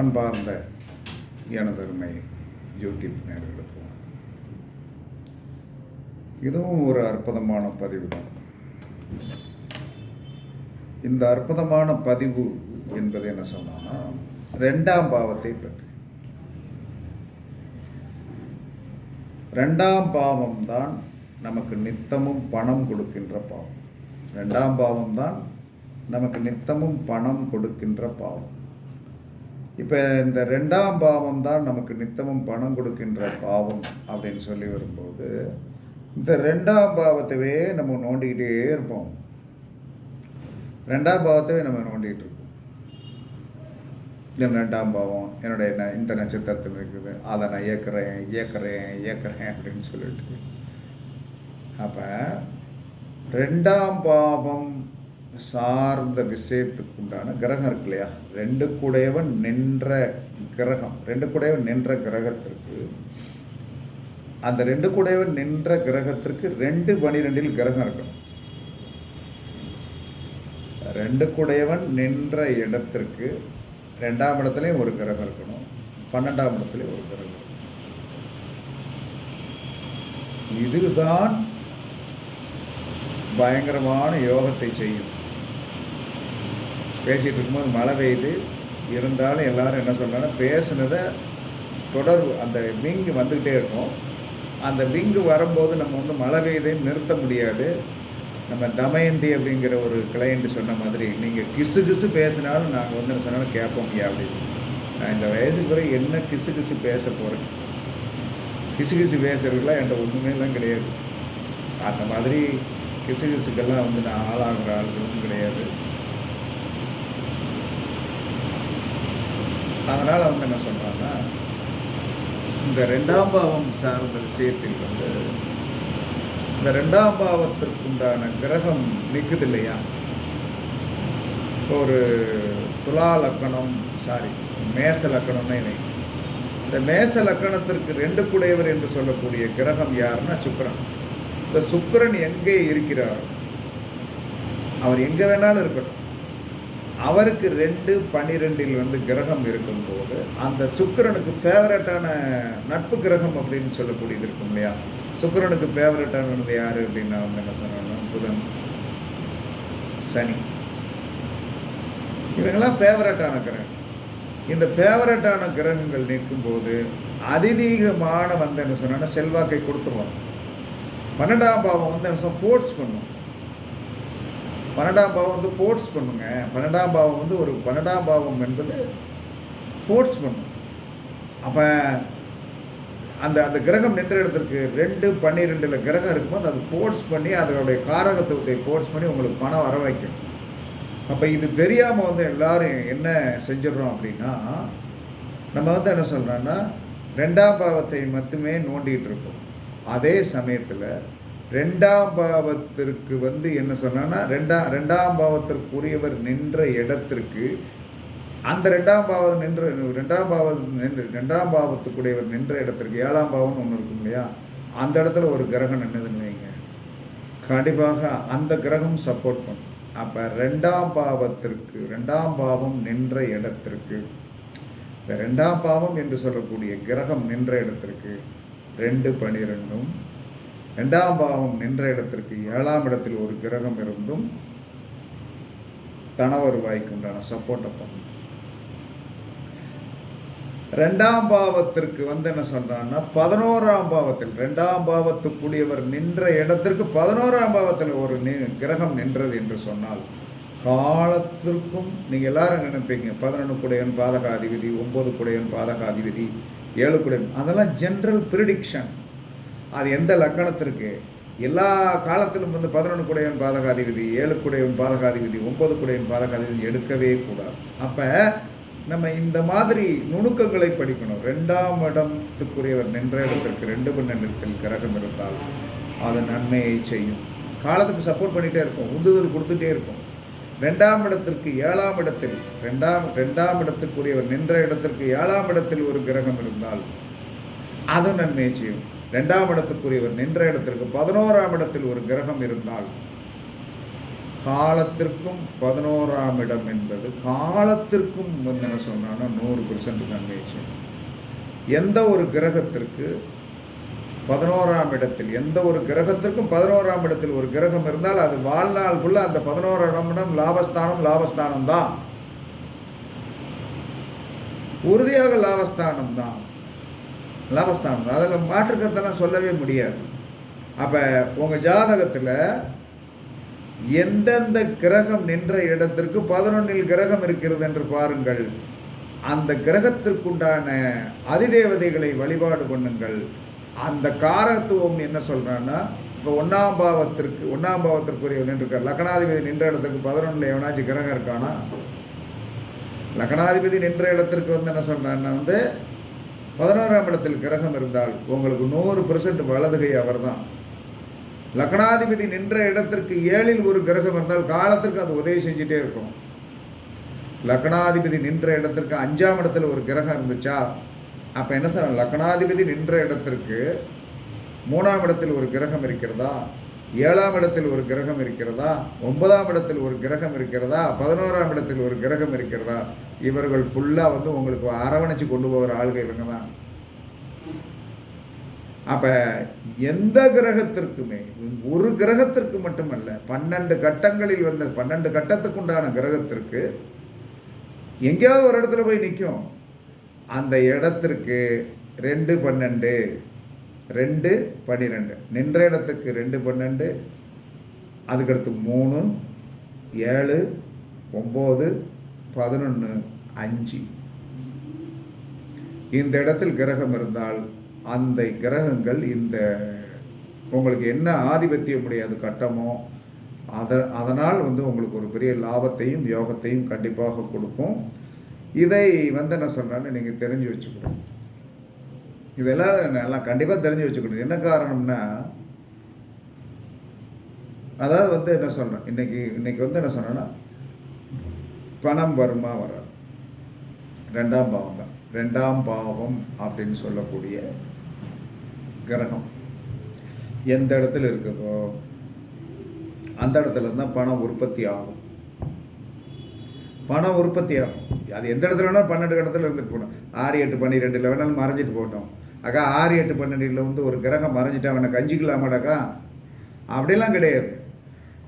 அன்பார்ந்த எனதருமை யூடியூப் நேர்களுக்கு இதுவும் ஒரு அற்புதமான பதிவு தான். இந்த அற்புதமான பதிவு என்பது என்ன சொன்னா ரெண்டாம் பாவத்தை பற்றி. ரெண்டாம் பாவம் தான் நமக்கு நித்தமும் பணம் கொடுக்கின்ற பாவம். ரெண்டாம் பாவம் தான் நமக்கு நித்தமும் பணம் கொடுக்கின்ற பாவம். இப்போ இந்த ரெண்டாம் பாவம் தான் நமக்கு நித்தமும் பணம் கொடுக்கின்ற பாவம் அப்படின்னு சொல்லி வரும்போது இந்த ரெண்டாம் பாவத்தவே நம்ம நோண்டிக்கிட்டே இருப்போம். ரெண்டாம் பாவத்தவே நம்ம நோண்டிகிட்டு இருப்போம். என் ரெண்டாம் பாவம் என்னுடைய ந- இந்த நட்சத்திரத்தில் இருக்குது அதை நான் இயக்குறேன் இயக்குறேன் இயக்குறேன் அப்படின்னு சொல்லிட்டு. அப்போ ரெண்டாம் பாவம் சார்ந்த விஷயத்துக்கு உண்டான கிரகம் இருக்கு இல்லையா? ரெண்டு கூடையவன் நின்ற கிரகம். ரெண்டு கூடையவன் நின்ற கிரகத்திற்கு அந்த ரெண்டு கூடையவன் நின்ற கிரகத்திற்கு ரெண்டு பனிரெண்டில் கிரகம் இருக்கணும். ரெண்டு கூடையவன் நின்ற இடத்திற்கு ரெண்டாம் இடத்துலையும் ஒரு கிரகம் இருக்கணும். பன்னெண்டாம் இடத்துலையும் ஒரு கிரகம் இருக்கணும். இதுதான் பயங்கரமான யோகத்தை செய்யும். பேசிகிட்டு இருக்கும்போது மழை பெய்யுது. இருந்தாலும் எல்லாரும் என்ன சொல்கிறாங்கன்னா பேசுனதை தொடர்பு அந்த விங்கு வந்துக்கிட்டே இருக்கும். அந்த விங்கு வரும்போது நம்ம வந்து மழை பெய்யுதையும் நிறுத்த முடியாது. நம்ம தமயந்தி அப்படிங்கிற ஒரு கிளையண்ட்டு சொன்ன மாதிரி நீங்கள் கிசு கிசு பேசினாலும் நாங்கள் வந்து என்ன சொன்னாலும் கேட்போம் ஐயா அப்படின்னு. நான் இந்த வயசுக்கு பிறகு என்ன கிசு கிசு பேச போகிறேன் கிசு கிசு பேசுறதுக்குலாம் என்கிட்ட ஒன்றுமேலாம் கிடையாது. அந்த மாதிரி கிசு கிசுக்கெல்லாம் வந்து நான் ஆளாகிற ஆளுகளும் கிடையாது. அதனால் வந்து என்ன சொல்கிறாங்கன்னா இந்த ரெண்டாம் பாவம் சார்ந்த விஷயத்தில் வந்து இந்த ரெண்டாம் பாவத்திற்குண்டான கிரகம் நிற்குது இல்லையா ஒரு துலா லக்கணம் சாரி மேச லக்கணம்னு நினைக்கிறேன் இந்த மேச லக்கணத்திற்கு ரெண்டு குடையவர் என்று சொல்லக்கூடிய கிரகம் யாருன்னா சுக்கரன். இந்த சுக்கரன் எங்கே இருக்கிறார் அவர் எங்கே வேணாலும் இருக்கட்டும். அவருக்கு ரெண்டு பன்னிரெண்டில் வந்து கிரகம் இருக்கும்போது அந்த சுக்கிரனுக்கு ஃபேவரட்டான நட்பு கிரகம் அப்படின்னு சொல்லக்கூடியது இருக்கும் இல்லையா? சுக்கிரனுக்கு ஃபேவரட்டானது யார் அப்படின்னா வந்து என்ன சொன்னோம்னா புதன் சனி. இவங்கெல்லாம் ஃபேவரட்டான கிரகம். இந்த ஃபேவரட்டான கிரகங்கள் நிற்கும்போது அதிதீகமான வந்து என்ன சொன்னால் செல்வாக்கை கொடுத்துருவாங்க பன்னெண்டாம் பாவம் வந்து என்ன சொன்னால் ஸ்போர்ட்ஸ் பண்ணும். பன்னெண்டாம் பாவம் வந்து போர்ட்ஸ் பண்ணுங்க. பன்னெண்டாம் பாவம் வந்து ஒரு பன்னெண்டாம் பாவம் என்பது போர்ட்ஸ் பண்ணும். அப்போ அந்த அந்த கிரகம் நின்ற இடத்திற்கு ரெண்டு பன்னிரெண்டில் கிரகம் இருக்கும்போது அது போர்ட்ஸ் பண்ணி அதனுடைய காரகத்துவத்தை போர்ட்ஸ் பண்ணி உங்களுக்கு பணம் வர வைக்கும். அப்போ இது தெரியாமல் வந்து எல்லாரும் என்ன செஞ்சிடறோம் அப்படின்னா நம்ம வந்து என்ன சொல்கிறோன்னா ரெண்டாம் பாவத்தை மட்டுமே நோண்டிகிட்டு இருக்கோம் அதே சமயத்தில் ரெண்டாம் பாவத்திற்கு வந்து என்ன சொன்னா ரெண்டாம் ரெண்டாம் பாவத்திற்குரியவர் நின்ற இடத்திற்கு அந்த ரெண்டாம் பாவம் நின்ற ரெண்டாம் பாவம் நின்று ரெண்டாம் பாவத்துக்குரியவர் நின்ற இடத்திற்கு ஏழாம் பாவம்னு ஒன்று இருக்கும் இல்லையா? அந்த இடத்துல ஒரு கிரகம் நின்றுதுன்னு வைங்க. கண்டிப்பாக அந்த கிரகம் சப்போர்ட் பண்ணும். அப்போ ரெண்டாம் பாவத்திற்கு ரெண்டாம் பாவம் நின்ற இடத்திற்கு இந்த ரெண்டாம் பாவம் என்று சொல்லக்கூடிய கிரகம் நின்ற இடத்திற்கு ரெண்டு பனிரெண்டும் ரெண்டாம் பாவம் நின்ற இடத்திற்கு ஏழாம் இடத்தில் ஒரு கிரகம் இருந்தும் தனவர் வருவாய்க்கு உண்டான சப்போர்ட்டை பண்ணும் ரெண்டாம் பாவத்திற்கு வந்து என்ன சொல்றான்னா பதினோராம் பாவத்தில் ரெண்டாம் பாவத்துக்குரியவர் நின்ற இடத்திற்கு பதினோராம் பாவத்தில் ஒரு நி- கிரகம் நின்றது என்று சொன்னால் காலத்திற்கும் நீங்க எல்லாரும் நினைப்பீங்க பதினொன்று குடையன் பாதகாதிபதி ஒன்பது குடையன் பாதகாதிபதி ஏழு குடையன் அதெல்லாம் ஜென்ரல் ப்ரிடிக்ஷன் அது எந்த லக்கணத்திற்கு? எல்லா காலத்திலும் வந்து பதினொன்று குடையன் பாதகாதிபதி ஏழு குடையன் பாதகாதிபதி ஒன்பது குடையன் பாதகாதிபதி எடுக்கவே கூடாது. அப்போ நம்ம இந்த மாதிரி நுணுக்கங்களை படிக்கணும். ரெண்டாம் இடத்துக்குரியவர் நின்ற இடத்திற்கு ரெண்டு பன்னெண்டில் கிரகம் இருந்தால் அது நன்மையை செய்யும். காலத்துக்கு சப்போர்ட் பண்ணிகிட்டே இருக்கும் உந்துதல் கொடுத்துட்டே இருக்கும் ரெண்டாம் இடத்திற்கு ஏழாம் இடத்தில் ரெண்டாம் ரெண்டாம் இடத்துக்குரியவர் நின்ற இடத்திற்கு ஏழாம் இடத்தில் ஒரு கிரகம் இருந்தால் அது நன்மையை செய்யும். ரெண்டாம் இடத்துக்குரியவர் நின்ற இடத்திற்கு பதினோராம் இடத்தில் ஒரு கிரகம் இருந்தால் காலத்திற்கும் பதினோராம் இடம் என்பது காலத்திற்கும் வந்து என்ன சொன்னான்னா நூறு பெர்சன்ட் நன்மை எந்த ஒரு கிரகத்திற்கு பதினோராம் இடத்தில் எந்த ஒரு கிரகத்திற்கும் பதினோராம் இடத்தில் ஒரு கிரகம் இருந்தால் அது வாழ்நாள் ஃபுல்லாக அந்த பதினோராம் இடம் லாபஸ்தானம் லாபஸ்தானம் தான் உறுதியாக லாபஸ்தானம் தான் லாபஸ்தானம். தான் அதில் மாற்றுக்கருத்தெல்லாம் சொல்லவே முடியாது. அப்போ உங்கள் ஜாதகத்தில் எந்தெந்த கிரகம் நின்ற இடத்திற்கு பதினொன்னில் கிரகம் இருக்கிறது என்று பாருங்கள். அந்த கிரகத்திற்குண்டான அதிதேவதைகளை வழிபாடு பண்ணுங்கள். அந்த காரத்துவம் என்ன சொல்கிறான்னா இப்போ ஒன்றாம் பாவத்திற்கு ஒன்றாம் பாவத்திற்குரிய நின்றுருக்கார். லக்னாதிபதி நின்ற இடத்துக்கு பதினொன்றில் எவனாச்சும் கிரகம் இருக்கானா? லக்னாதிபதி நின்ற இடத்திற்கு வந்து என்ன சொல்கிறான்னா வந்து பதினோராம் இடத்தில் கிரகம் இருந்தால் உங்களுக்கு நூறு பெர்சன்ட் வலதுகை அவர் தான் லக்னாதிபதி நின்ற இடத்திற்கு ஏழில் ஒரு கிரகம் இருந்தால் காலத்திற்கு அது உதவி செஞ்சுட்டே இருக்கும். லக்னாதிபதி நின்ற இடத்திற்கு அஞ்சாம் இடத்துல ஒரு கிரகம் இருந்துச்சா? அப்போ என்ன சார் லக்னாதிபதி நின்ற இடத்திற்கு மூணாம் இடத்தில் ஒரு கிரகம் இருக்கிறதா? ஏழாம் இடத்தில் ஒரு கிரகம் இருக்கிறதா? ஒன்பதாம் இடத்தில் ஒரு கிரகம் இருக்கிறதா? பதினோராம் இடத்தில் ஒரு கிரகம் இருக்கிறதா? இவர்கள் ஃபுல்லாக வந்து உங்களுக்கு அரவணைச்சு கொண்டு போகிற ஆளுங்க இவங்க தான். அப்போ எந்த கிரகத்திற்குமே ஒரு கிரகத்திற்கு மட்டுமல்ல பன்னெண்டு கட்டங்களில் வந்த பன்னெண்டு கட்டத்துக்குண்டான கிரகத்திற்கு எங்கேயாவது ஒரு இடத்துல போய் நிற்கும் அந்த இடத்திற்கு ரெண்டு பன்னெண்டு ரெண்டு பன்னிரெண்டு நின்ற இடத்துக்கு ரெண்டு பன்னெண்டு அதுக்கடுத்து மூணு ஏழு ஒம்பது பதினொன்று அஞ்சு. இந்த இடத்தில் கிரகம் இருந்தால் அந்த கிரகங்கள் இந்த உங்களுக்கு என்ன ஆதிபத்தியம் முடியாது கட்டமோ அத அதனால் வந்து உங்களுக்கு ஒரு பெரிய லாபத்தையும் யோகத்தையும் கண்டிப்பாக கொடுக்கும். இதை வந்து என்ன சொல்கிறேன்னு நீங்கள் தெரிஞ்சு வச்சுக்கணும். இதெல்லாம் நல்லா கண்டிப்பாக தெரிஞ்சு வச்சுக்கணும். என்ன காரணம்னா அதாவது வந்து என்ன சொல்கிறேன் இன்னைக்கு இன்னைக்கு வந்து என்ன சொன்னேன்னா பணம் வருமா வராது. ரெண்டாம் பாவம் தான். ரெண்டாம் பாவம் அப்படின்னு சொல்லக்கூடிய கிரகம் எந்த இடத்துல இருக்குதோ அந்த இடத்துல தான் பணம் உற்பத்தி ஆகும். பணம் உற்பத்தி ஆகும். அது எந்த இடத்துல வேணாலும் பன்னெண்டு இடத்துல இருந்துட்டு போகணும். ஆறு எட்டு பன்னிரெண்டில் வேணாலும் மறைஞ்சிட்டு போட்டோம் அக்கா ஆறு எட்டு பன்னெண்டில் வந்து ஒரு கிரகம் மறைஞ்சிட்டா அவனை கஞ்சிக்கலாமாடாக்கா? அப்படிலாம் கிடையாது.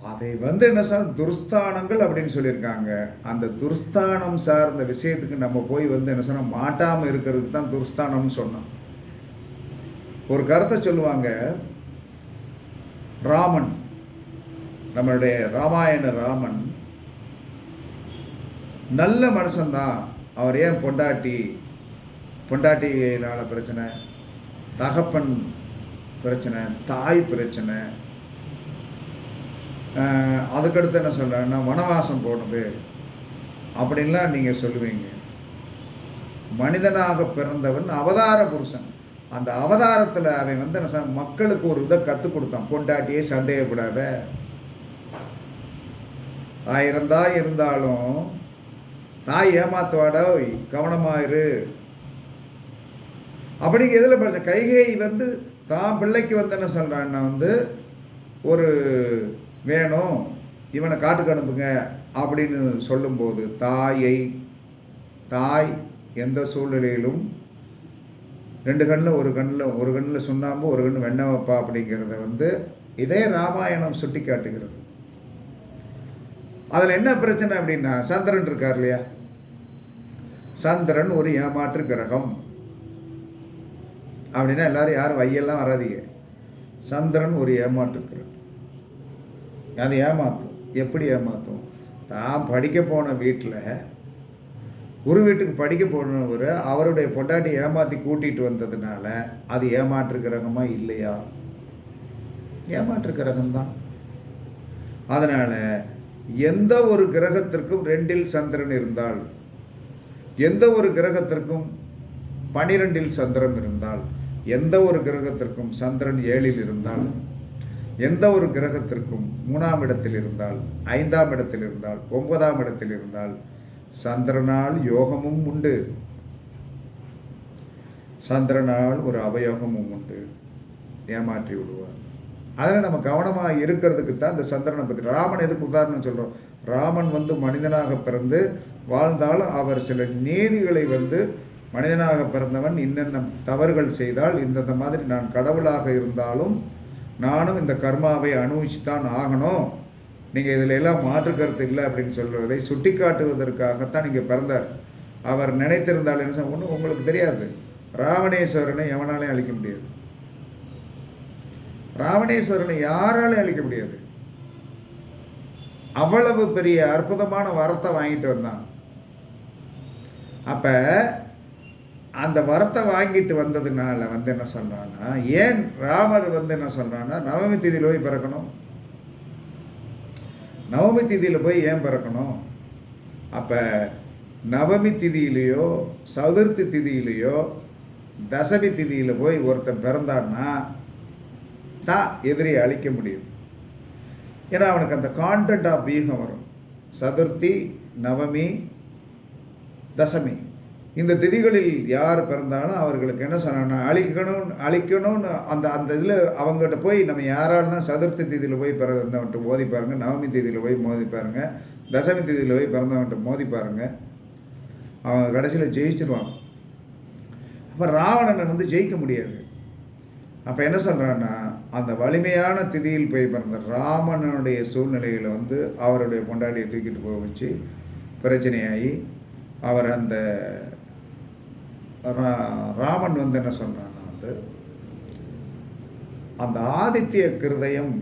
அதை வந்து என்ன சார்? துர்ஸ்தானங்கள் அப்படின்னு சொல்லியிருக்காங்க. அந்த துர்ஸ்தானம் சார்ந்த விஷயத்துக்கு நம்ம போய் வந்து என்ன சொன்னால் மாட்டாமல் இருக்கிறதுக்கு தான் துர்ஸ்தானம்னு சொன்னோம். ஒரு கருத்தை சொல்லுவாங்க. ராமன் நம்மளுடைய ராமாயண ராமன் நல்ல மனுஷன்தான். அவர் ஏன் பொண்டாட்டி பொண்டாட்டினால பிரச்சனை தகப்பன் பிரச்சனை தாய் பிரச்சனை அதுக்கடுத்து என்ன சொல்கிறேன்னா வனவாசம் போனது. அப்படின்லாம் நீங்கள் சொல்லுவீங்க. மனிதனாக பிறந்தவன் அவதார புருஷன். அந்த அவதாரத்தில் அவன் வந்து என்ன மக்களுக்கு ஒரு இதை கற்றுக் கொடுத்தான். பொண்டாட்டியே சந்தேகப்படாத. ஆயிரம் இருந்தாலும் தாய் ஏமாத்துவாடா கவனமாயிரு அப்படிங்க எதில் படித்த கைகை வந்து தான் பிள்ளைக்கு வந்து என்ன சொல்கிறான்னா வந்து ஒரு வேணும் இவனை காட்டுக்கு அனுப்புங்க அப்படின்னு சொல்லும்போது தாயை தாய் எந்த சூழ்நிலையிலும் ரெண்டு கண்ணில் ஒரு கண்ணில் ஒரு கண்ணில் சுண்ணாம்பு ஒரு கண்ணு வெண்ணவப்பா அப்படிங்கிறத வந்து இதே ராமாயணம் சுட்டி காட்டுகிறது. அதில் என்ன பிரச்சனை அப்படின்னா சந்திரன் இருக்கார் இல்லையா? சந்திரன் ஒரு ஏமாற்று கிரகம். அப்படின்னா எல்லாரும் யாரும் வையெல்லாம் வராதீங்க. சந்திரன் ஒரு ஏமாற்று கிரகம். அது ஏமாத்தும். எப்படி ஏமாத்தும்? தான் படிக்க போன வீட்டில் ஒரு வீட்டுக்கு படிக்க போனவர் அவருடைய பொண்டாட்டி ஏமாற்றி கூட்டிகிட்டு வந்ததுனால அது ஏமாற்று இல்லையா? ஏமாற்று கிரகம்தான் அதனால் எந்த ஒரு கிரகத்திற்கும் ரெண்டில் சந்திரன் இருந்தால் எந்த ஒரு கிரகத்திற்கும் பனிரெண்டில் சந்திரன் இருந்தால் எந்த ஒரு கிரகத்திற்கும் சந்திரன் ஏழில் இருந்தால் எந்த ஒரு கிரகத்திற்கும் மூணாம் இடத்தில் இருந்தால் ஐந்தாம் இடத்தில் இருந்தால் ஒன்பதாம் இடத்தில் இருந்தால் சந்திரனால் யோகமும் உண்டு. சந்திரனால் ஒரு அவயோகமும் உண்டு. ஏமாற்றி விடுவார். அதில் நம்ம கவனமாக இருக்கிறதுக்கு தான் இந்த சந்திரனை பற்றி ராமன் எதுக்கு உதாரணம் சொல்கிறோம் ராமன் வந்து மனிதனாக பிறந்து வாழ்ந்தாலும் அவர் சில நீதிகளை வந்து மனிதனாக பிறந்தவன் இன்னென்ன தவறுகள் செய்தால் இந்தந்த மாதிரி நான் கடவுளாக இருந்தாலும் நானும் இந்த கர்மாவை அனுபவிச்சுத்தான் ஆகணும். நீங்கள் இதில் எல்லாம் மாற்று கருத்து இல்லை அப்படின்னு சொல்வதை சுட்டி காட்டுவதற்காகத்தான் நீங்கள் பிறந்தார். அவர் நினைத்திருந்தால் என்ன ஒன்றும் உங்களுக்கு தெரியாது. ராவணேஸ்வரனை எவனாலையும் அழிக்க முடியாது. ராவணேஸ்வரனை யாராலையும் அழிக்க முடியாது? அவ்வளவு பெரிய அற்புதமான வரத்தை வாங்கிட்டு வந்தான். அப்போ அந்த வரத்தை வாங்கிட்டு வந்ததுனால வந்து என்ன சொல்கிறான்னா ஏன் ராமர் வந்து என்ன சொல்கிறான்னா நவமி திதியில் போய் பிறக்கணும். நவமி திதியில் போய் ஏன் பிறக்கணும்? அப்போ நவமி திதியிலையோ சதுர்த்தி திதியிலையோ தசமி திதியில் போய் ஒருத்தன் பிறந்தான்னா தான் எதிரியை அழிக்க முடியும். ஏன்னா அவனுக்கு அந்த கான்டென்ட் ஆஃப் வீகம் வரும். சதுர்த்தி நவமி தசமி. இந்த திதிகளில் யார் பிறந்தாலும் அவர்களுக்கு என்ன சொன்னாங்கன்னா அழிக்கணும்னு அழிக்கணும்னு அந்த அந்த இதில் அவங்ககிட்ட போய் நம்ம யாராலும்னா சதுர்த்தி திதியில் போய் பிறந்தவன்ட்டு மோதி பாருங்க நவமி திதியில் போய் மோதி பாருங்க தசமி திதியில் போய் பிறந்தவன்ட்டு மோதி பாருங்க. அவங்க கடைசியில் ஜெயிச்சிருவாங்க. அப்போ ராவணனை வந்து ஜெயிக்க முடியாது. அப்போ என்ன சொல்கிறான்னா அந்த வலிமையான திதியில் போய் பிறந்த ராமனுடைய சூழ்நிலையில் வந்து அவருடைய கொண்டாடியை தூக்கிட்டு போக வச்சு பிரச்சனையாகி அவர் அந்த ராமன் வந்து என்ன சொல்கிறான்னா வந்து அந்த ஆதித்ய கிருதயம்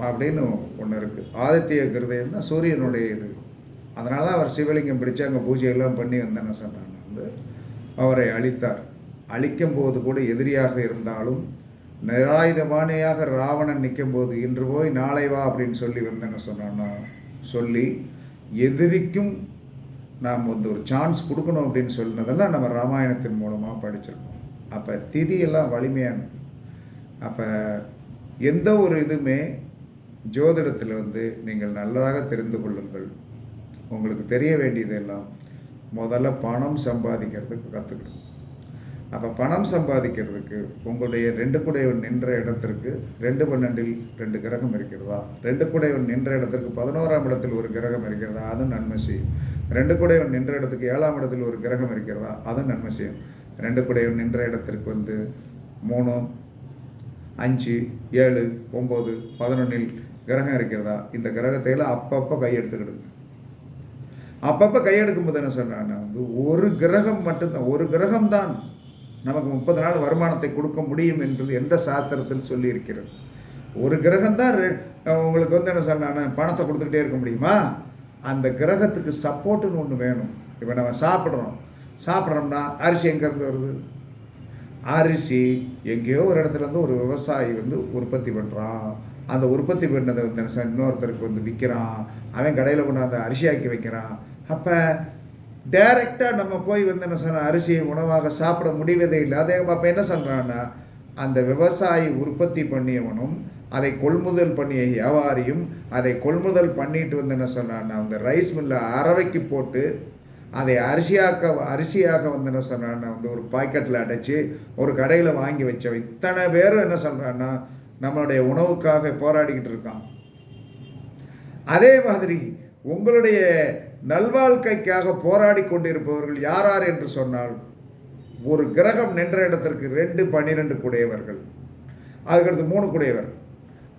அப்படின்னு ஒன்று இருக்குது ஆதித்ய கிருதயம்னா சூரியனுடைய இது. அதனால தான் அவர் சிவலிங்கம் பிடிச்சு அங்கே பூஜை எல்லாம் பண்ணி வந்து என்ன சொன்னாங்க வந்து அவரை அழித்தார். அழிக்கும் போது கூட எதிரியாக இருந்தாலும் நிராயுதபாணியாக ராவணன் நிற்கும் போது இன்று போய் நாளை வா அப்படின்னு சொல்லி வந்து என்ன சொன்னான்னா சொல்லி எதிரிக்கும் நாம் வந்து ஒரு சான்ஸ் கொடுக்கணும் அப்படின்னு சொன்னதெல்லாம் நம்ம ராமாயணத்தின் மூலமாக படிச்சிருக்கோம். அப்போ திதியெல்லாம் வலிமையானது அப்போ எந்த ஒரு இதுவுமே ஜோதிடத்தில் வந்து நீங்கள் நல்லதாக தெரிந்து கொள்ளுங்கள். உங்களுக்கு தெரிய வேண்டியதெல்லாம் முதல்ல பணம் சம்பாதிக்கிறதுக்கு கற்றுக்கணும் அப்போ பணம் சம்பாதிக்கிறதுக்கு உங்களுடைய ரெண்டு குடையவன் நின்ற இடத்திற்கு ரெண்டு பன்னெண்டில் ரெண்டு கிரகம் இருக்கிறதா? ரெண்டு குடையவன் நின்ற இடத்திற்கு பதினோராம் இடத்தில் ஒரு கிரகம் இருக்கிறதா? அது நன்மை செய்யும். ரெண்டு குடையவன் நின்ற இடத்துக்கு ஏழாம் இடத்தில் ஒரு கிரகம் இருக்கிறதா? அது நன்மை செய்யும். ரெண்டு குடையவன் நின்ற இடத்திற்கு வந்து மூணு அஞ்சு ஏழு ஒம்பது பதினொன்றில் கிரகம் இருக்கிறதா? இந்த கிரகத்தையெல்லாம் அப்பப்போ கையெடுத்துக்கிடுங்க அப்பப்போ கையெடுக்கும் போது என்ன சொல்கிறாங்கன்னா வந்து ஒரு கிரகம் மட்டும்தான். ஒரு கிரகம் தான் நமக்கு முப்பது நாள் வருமானத்தை கொடுக்க முடியும் என்று எந்த சாஸ்திரத்தில் சொல்லியிருக்கிறது? ஒரு கிரகம் தான் உங்களுக்கு வந்து என்ன சொன்னான்னா பணத்தை கொடுத்துக்கிட்டே இருக்க முடியுமா? அந்த கிரகத்துக்கு சப்போர்ட்டுன்னு ஒன்று வேணும். இப்போ நம்ம சாப்பிட்றோம். சாப்பிட்றோம்னா அரிசி எங்கேருந்து வருது? அரிசி எங்கேயோ ஒரு இடத்துல இருந்து ஒரு விவசாயி வந்து உற்பத்தி பண்ணுறான் அந்த உற்பத்தி பண்ணதை வந்து என்ன இன்னொருத்தருக்கு வந்து விற்கிறான் அவன் கடையில் கொண்டு அந்த அரிசியாக்கி வைக்கிறான். அப்போ டைரெக்டாக நம்ம போய் வந்து என்ன சொன்ன அரிசியை உணவாக சாப்பிட முடிவதே இல்லை. அதே அப்போ என்ன சொல்கிறான்னா அந்த விவசாயி உற்பத்தி பண்ணியவனும் அதை கொள்முதல் பண்ணிய வியாபாரியும் அதை கொள்முதல் பண்ணிட்டு வந்து என்ன சொன்னான்னா அந்த ரைஸ் மில்லை அரவைக்கு போட்டு அதை அரிசியாக்க அரிசியாக வந்து என்ன சொல்கிறான்னா வந்து ஒரு பாக்கெட்டில் அடைச்சி ஒரு கடையில் வாங்கி வச்சவன். இத்தனை பேரும் என்ன சொல்கிறான்னா நம்மளுடைய உணவுக்காக போராடிக்கிட்டு இருக்கான். அதே மாதிரி உங்களுடைய நல்வாழ்க்கைக்காக போராடி கொண்டிருப்பவர்கள் யார் யார் என்று சொன்னால் ஒரு கிரகம் நின்ற இடத்திற்கு ரெண்டு பன்னிரெண்டு குடையவர்கள். அதுக்கடுத்து மூணு குடையவர்.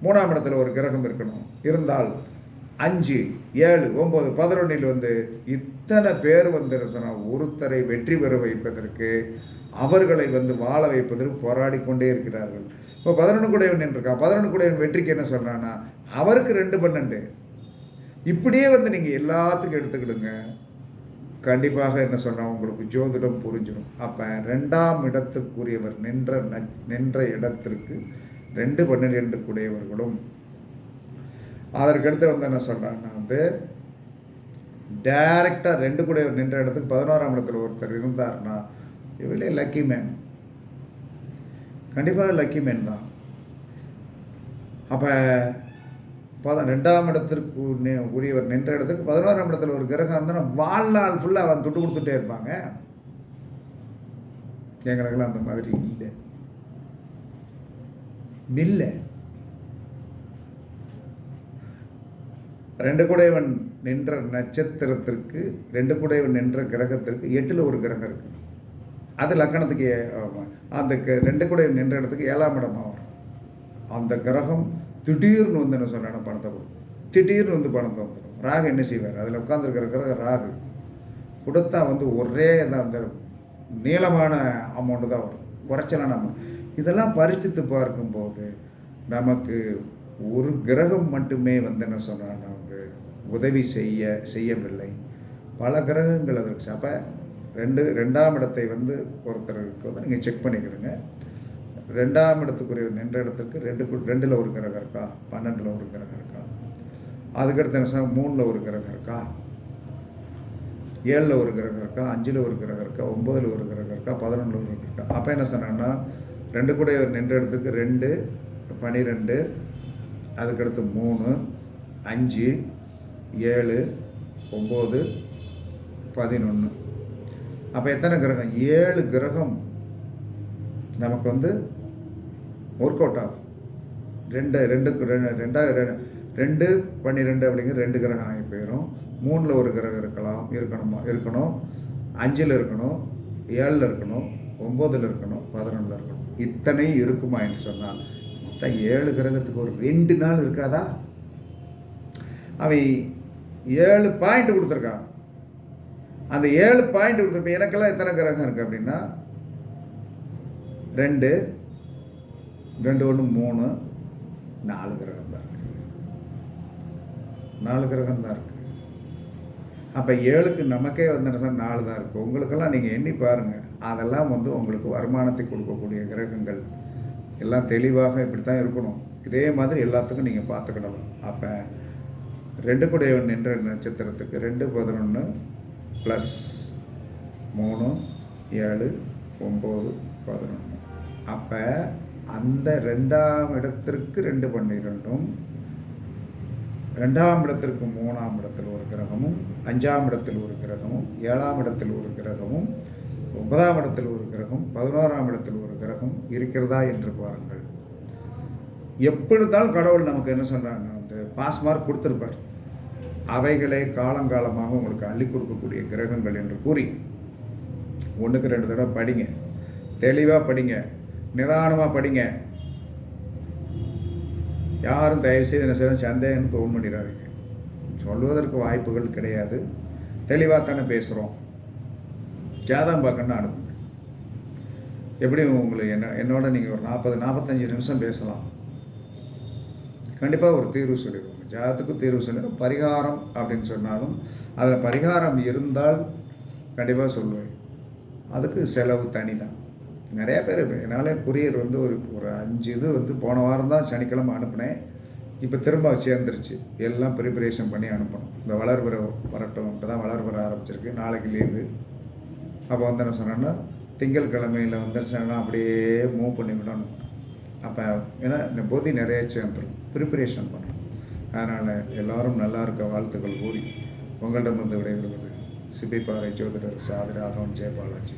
மூணாம் இடத்துல ஒரு கிரகம் இருக்கணும். இருந்தால் அஞ்சு ஏழு ஒம்பது பதினொன்றில் வந்து இத்தனை பேர் வந்து சொன்னால் ஒருத்தரை வெற்றி பெற வைப்பதற்கு அவர்களை வந்து வாழ வைப்பதற்கு போராடி கொண்டே இருக்கிறார்கள். இப்போ பதினொன்று குடையவன் நின்றுருக்கான். பதினொன்று குடையவன் வெற்றிக்கு என்ன சொல்கிறான்னா அவருக்கு ரெண்டு பன்னெண்டு. இப்படியே வந்து நீங்கள் எல்லாத்துக்கும் எடுத்துக்கிடுங்க. கண்டிப்பாக என்ன சொன்னால் உங்களுக்கு ஜோதிடம் புரிஞ்சிடும். அப்போ ரெண்டாம் இடத்துக்குரியவர் நின்ற நச்- நின்ற இடத்திற்கு ரெண்டு பன்னிரெண்டு கூடியவர்களும். அதற்கடுத்து வந்து என்ன சொல்கிறாங்கன்னா வந்து டைரெக்டாக ரெண்டு கூடியவர் நின்ற இடத்துக்கு பதினோராம் இடத்துல ஒருத்தர் இருந்தார்னா இவளே லக்கி மேன் கண்டிப்பாக லக்கி மேன் தான். அப்போ பதன் ரெண்டாம் இடத்திற்கு உரியவர் நின்ற இடத்துக்கு பதினோராம் இடத்துல ஒரு கிரகம் இருந்தாலும் வாழ்நாள் ஃபுல்லாக அவன் துட்டு கொடுத்துட்டே இருப்பாங்க. எங்களுக்கெல்லாம் அந்த மாதிரி இல்லை. இல்லை ரெண்டு குடைவன் நின்ற நட்சத்திரத்திற்கு ரெண்டு குடைவன் நின்ற கிரகத்திற்கு எட்டில் ஒரு கிரகம் இருக்கு. அது லக்கணத்துக்கு அந்த ரெண்டு குடைவன் நின்ற இடத்துக்கு ஏழாம் இடமாக வரும் அந்த கிரகம் திடீர்னு வந்து என்ன சொன்னா பணத்தை கொடுக்கும் திடீர்னு வந்து பணத்தை வந்துடும் ராகு என்ன செய்வார்? அதில் உட்காந்துருக்கிற கிரகம் ராகு. கொடுத்தா வந்து ஒரே தான் அந்த நீளமான அமௌண்ட்டு தான் வரும். குறைச்சலான அமௌண்ட் இதெல்லாம் பரிசித்து பார்க்கும்போது நமக்கு ஒரு கிரகம் மட்டுமே வந்து என்ன சொன்னான்னா வந்து உதவி செய்ய செய்யவில்லை. பல கிரகங்கள் அதற்கு அப்போ ரெண்டு ரெண்டாம் இடத்தை வந்து ஒருத்தருக்கு வந்து நீங்கள் செக் பண்ணிக்கிடுங்க. ரெண்டாம் இடத்துக்குரிய நின்ற இடத்துக்கு ரெண்டு ரெண்டில் ஒரு கிரகம் இருக்கா? பன்னெண்டில் ஒரு கிரகம் இருக்கா? அதுக்கடுத்து என்ன சார் மூணில் ஒரு கிரகம் இருக்கா? ஏழில் ஒரு கிரகம் இருக்கா? அஞ்சில் ஒரு கிரகம் இருக்கா? ஒம்பதில் ஒரு கிரகம் இருக்கா? பதினொன்றில் ஒரு கிரகம் இருக்கா? அப்போ என்ன சொன்னாங்கன்னா ரெண்டு கூட நின்ற இடத்துக்கு ரெண்டு பனிரெண்டு அதுக்கடுத்து மூணு அஞ்சு ஏழு ஒம்பது பதினொன்று அப்போ எத்தனை கிரகம்? ஏழு கிரகம் நமக்கு வந்து ஒர்க் அவுட் ஆகும். ரெண்டு ரெண்டுக்கு ரெண்டு ரெண்டா ரெ- ரெண்டு பன்னிரெண்டு அப்படிங்கிற ரெண்டு கிரகம் ஆகி போயிடும் மூணில் ஒரு கிரகம் இருக்கலாம் இருக்கணுமா இருக்கணும். அஞ்சில் இருக்கணும் ஏழில் இருக்கணும் ஒம்போதில் இருக்கணும் பதினொன்றில் இருக்கணும். இத்தனை இருக்குமா என்று சொன்னால் மொத்தம் ஏழு கிரகத்துக்கு ஒரு ரெண்டு நாள் இருக்காதா? அவன் ஏழு பாயிண்ட் கொடுத்துருக்கான் அந்த ஏழு பாயிண்ட் கொடுத்துருப்பேன் எனக்கெல்லாம் எத்தனை கிரகம் இருக்குது அப்படின்னா ரெண்டு ரெண்டு ஒன்று மூணு நாலு கிரகம் தான் இருக்கு. நாலு கிரகம் தான் இருக்கு. அப்போ ஏழுக்கு நமக்கே வந்து சார் நாலு தான் இருக்குது உங்களுக்கெல்லாம் நீங்கள் எண்ணி பாருங்கள் அதெல்லாம் வந்து உங்களுக்கு வருமானத்தை கொடுக்கக்கூடிய கிரகங்கள். எல்லாம் தெளிவாக இப்படி தான் இருக்கணும். இதே மாதிரி எல்லாத்துக்கும் நீங்கள் பார்த்துக்கணும். அப்போ ரெண்டு குடையவன் என்ற நட்சத்திரத்துக்கு ரெண்டு பதினொன்று ப்ளஸ் மூணு ஏழு ஒம்பது பதினொன்று அப்போ அந்த ரெண்டாம் இடத்திற்கு ரெண்டு பன்னிரெண்டும் ரெண்டாம் இடத்திற்கு மூணாம் இடத்தில் ஒரு கிரகமும் அஞ்சாம் இடத்தில் ஒரு கிரகமும் ஏழாம் இடத்தில் ஒரு கிரகமும் ஒன்பதாம் இடத்தில் ஒரு கிரகம் பதினோராம் இடத்தில் ஒரு கிரகம் இருக்கிறதா என்று பாருங்கள். எப்பொழுதால் கடவுள் நமக்கு என்ன சொல்கிறாங்கன்னா வந்து பாஸ் மார்க் கொடுத்துருப்பார். அவைகளே காலங்காலமாக உங்களுக்கு அள்ளி கொடுக்கக்கூடிய கிரகங்கள் என்று கூறி ஒன்றுக்கு ரெண்டு தடவை படிங்க. தெளிவாக படிங்க. நிதானமாக படிங்க. யாரும் தயவு செய்து என்ன செய்யணும் சந்தேகம் ஃபோன் பண்ணிடாதீங்க சொல்வதற்கு வாய்ப்புகள் கிடையாது. தெளிவாக தானே பேசுகிறோம் ஜாதகம் பார்க்கணும்னு அனுப்புங்க. எப்படியும் உங்களுக்கு என்ன என்னோட நீங்கள் ஒரு நாற்பது நாற்பத்தஞ்சு நிமிஷம் பேசலாம். கண்டிப்பாக ஒரு தீர்வு சொல்லிடுவோம். ஜாதத்துக்கும் தீர்வு சொல்லிடுவோம். பரிகாரம் அப்படின்னு சொன்னாலும் அதில் பரிகாரம் இருந்தால் கண்டிப்பாக சொல்லுவேன். அதுக்கு செலவு தனி தான் நிறையா பேர் என்னால் குரியர் வந்து ஒரு ஒரு அஞ்சு இது வந்து போன வாரம் தான் சனிக்கிழமை அனுப்புனேன். இப்போ திரும்ப சேர்ந்துருச்சு. எல்லாம் ப்ரிப்பரேஷன் பண்ணி அனுப்பணும். இந்த வளர்பிற வரட்டும். இப்போ தான் வளர்பிற ஆரம்பிச்சிருக்கு. நாளைக்கு லீவு அப்போ வந்து என்ன சொன்னேன்னா திங்கட்கிழமையில் வந்துருச்சுன்னா அப்படியே மூவ் பண்ணி விடணும். அப்போ ஏன்னா இந்த போதி நிறைய சேர்ந்துடும் ப்ரிப்பரேஷன் பண்ணணும். அதனால் எல்லோரும் நல்லா இருக்க வாழ்த்துக்கள் கூறி உங்களிடமிருந்து விடைபெறுவது சிப்பிப்பாறை ஜோதிடர் சாதிராகவன் ஜெயபாலாஜி.